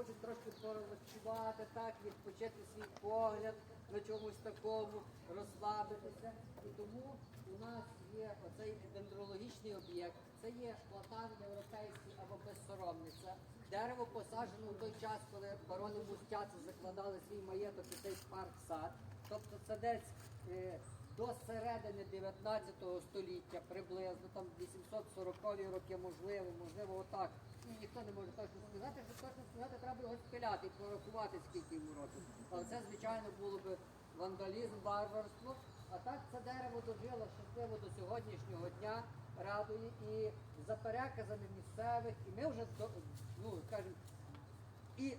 хочуть трошки порозчувати, так, відпочити свій погляд на чомусь такому, розслабитися. І тому у нас є оцей дендрологічний об'єкт. Це є платан європейський або безсоромниця. Дерево посаджено в той час, коли барони Мустяци закладали свій маєток і цей парк-сад. Тобто це десь е, до середини 19 століття, приблизно там 840 роки, можливо, можливо, отак. Ну, ніхто не може точно точно сказати, треба його спиляти і порахувати, скільки йому років. Але це, звичайно, було б вандалізм, варварство. А так це дерево дожило щасливо до сьогоднішнього дня, радує і за переказами місцевих, і ми вже ну, скажімо, і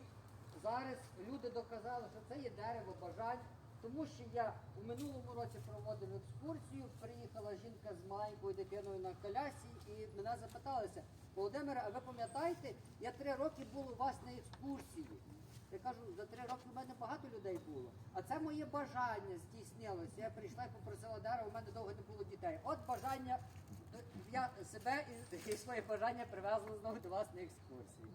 зараз люди доказали, що це є дерево бажань, тому що я у минулому році проводив екскурсію, приїхала жінка з маленькою дитиною на колясі і мене запиталися, Володимире, а ви пам'ятаєте, роки був у вас на екскурсії. Я кажу, за три роки в мене багато людей було. А це моє бажання здійснилося. Я прийшла і попросила дерево, у мене довго не було дітей. От бажання, я себе і, своє бажання привезла знову до вас на екскурсію.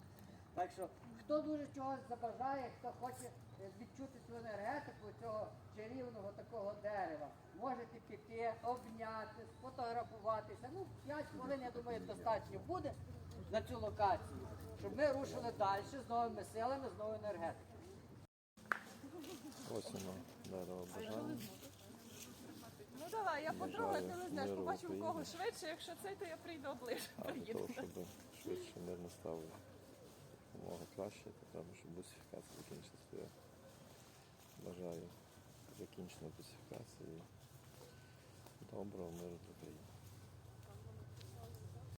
Так що, хто дуже чогось забажає, хто хоче е, відчути цю енергетику цього чарівного такого дерева, можете піти, обняти, сфотографуватися. Ну, 5 хвилин, я думаю, достатньо буде на цю локацію, щоб ми рушили далі з новими силами, з новою енергетикою. Ось воно, дерево бажання. Ну давай, я потрогаю, ти лизнеш, миру побачу в Україні. кого швидше, якщо цей, то я прийду ближче. А для приїду. того, щоб швидше мир настав якомога краще, то треба, щоб бусифікація закінчилася. Я бажаю закінчення бусифікації. Доброго миру для країни.